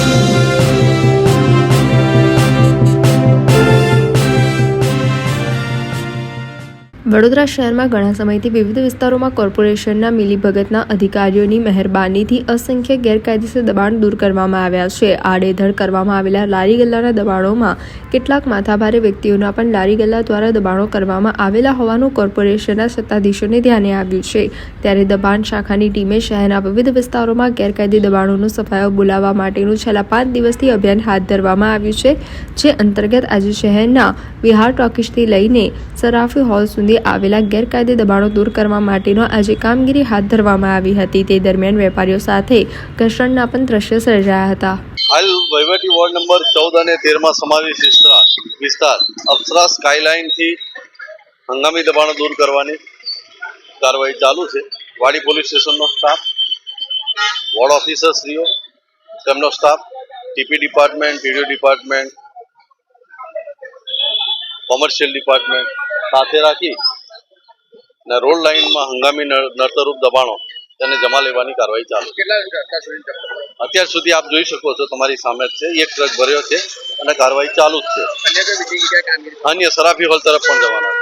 Thank you. Vadodara શહેરમાં ઘણા સમયથી વિવિધ વિસ્તારોમાં કોર્પોરેશનના મિલીભગતના અધિકારીઓની મહેરબાનીથી અસંખ્ય ગેરકાયદેસર દબાણ દૂર કરવામાં આવ્યા છે. આડેધડ કરવામાં આવેલા લારી ગલ્લાના દબાણોમાં કેટલાક માથાભારે વ્યક્તિઓના પણ લારી ગલ્લા દ્વારા દબાણો કરવામાં આવેલા હોવાનું કોર્પોરેશનના સત્તાધીશોને ધ્યાને આવ્યું છે. ત્યારે દબાણ શાખાની ટીમે શહેરના વિવિધ વિસ્તારોમાં ગેરકાયદે દબાણોનો સફાયો બોલાવવા માટેનું છેલ્લા પાંચ દિવસથી અભિયાન હાથ ધરવામાં આવ્યું છે, જે અંતર્ગત આજે શહેરના વિહાર ટોકીસથી લઈને સરાફી હોલ સુધી આવેલા ગેરકાયદે દબાણો દૂર કરવા માટેનો આજે કામગીરી હાથ ધરવામાં આવી હતી. તે દરમિયાન વેપારીઓ સાથે ઘર્ષણના પણ દ્રશ્ય સર્જાયા હતા. હાલ વહીવટી વોર્ડ નંબર ચૌદ અને તેરમાં સમાવેશ વિસ્તાર વિસ્તાર, અપ્સરા સ્કાયલાઇનથી હંગામી દબાણો દૂર કરવાની કાર્યવાહી ચાલુ છે. વાડી પોલીસ સ્ટેશનનો સ્ટાફ, વોર્ડ ઓફિસરશ્રીઓ, તેમનો staff, TP department TDO department, commercial department સાથે રાખી ને રોડ લાઇનમાં હંગામી નડતરરૂપ દબાણો તેને જમા લેવાની કાર્યવાહી ચાલુ છે. અત્યાર સુધી આપ જોઈ શકો છો તમારી સામે જ છે એક ટ્રક ભર્યો છે અને કાર્યવાહી ચાલુ જ છે. અન્ય સરાફી હોલ તરફ પણ જવાના